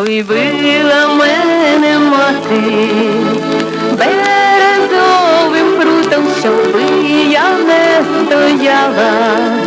Ой, била мене мати березовим прутом, щоби я не стояла.